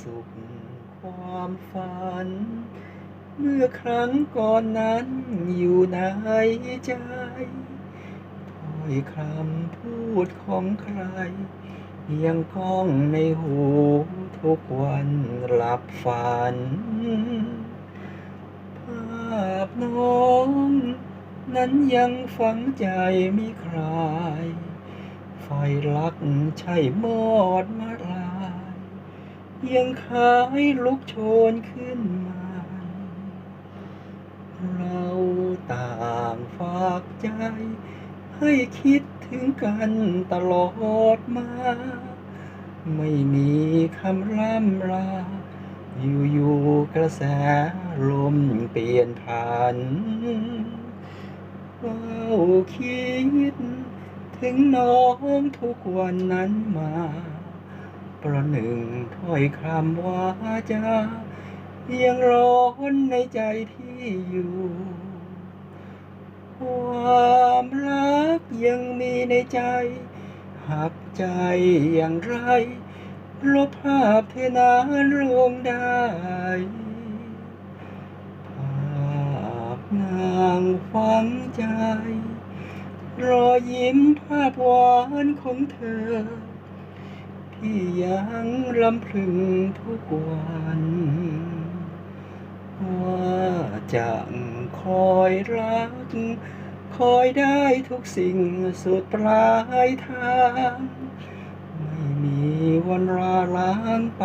สุขความฝัน เมื่อครั้งก่อนนั้นอยู่ในใจถ้อยคำพูดของใคร ยังก้องในหูทุกวันหลับฝัน ภาพน้องนั้นยังฝังใจมิคลายไฟลักใช่มอดมาลา ยังขายลุกโชนขึ้นมา เราต่างฝากใจ ให้คิดถึงกันตลอดมา ไม่มีคำร่ำลา อยู่ๆกระแสลมเปลี่ยนผ่านเฝ้าคิด ถึงน้องทุกวันนั้นมา ประหนึ่งถ้อยคำว่าจายังร้อนในใจพี่อยู่ ความรักยังมีในใจ หักใจอย่างไรลบภาพเธอนานลงได้ภาพนางฝังใจ รอยิ้มภาพหวานของเธอ พี่ยังลำพึงทุกวัน ว่าจะคอยรัก คอยได้ทุกสิ่งสุดปลายทาง ไม่มีวันลาล้างไป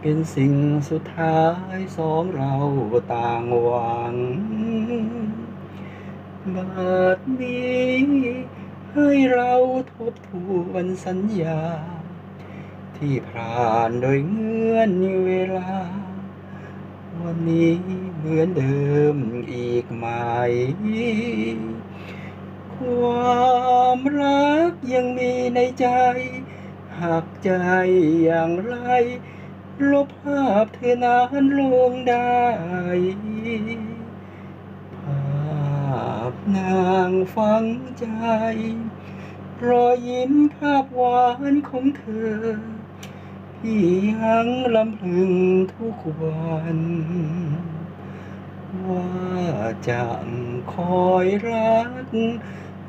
เป็นสิ่งสุดท้ายสองเราต่างหวัง บัดนี้ให้เราทบทวนสัญญา ที่ผ่านโดยเงื่อนเวลา วันนี้เหมือนเดิมอีกไหม ความรักยังมีในใจหักใจอย่างไร ลบภาพเธอนานลงได้ ภาพนางฝังใจรอยยิ้มภาพหวานของเธอ พี่ยังลำพึงทุกวัน ว่าจะคอยรัก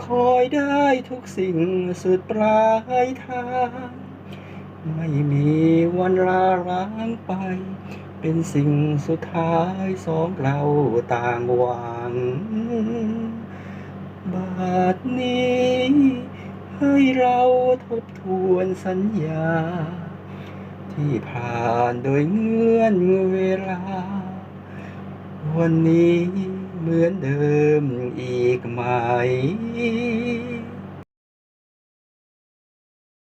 คอยได้ทุกสิ่งสุดปลายทาง ไม่มีวันลาล้างไป เป็นสิ่งสุดท้ายสองเราต่างหวังบัดนี้ ให้เราทบทวนสัญญา ที่ผ่านโดยเงื่อนเวลา วันนี้เหมือนเดิมอีกไหม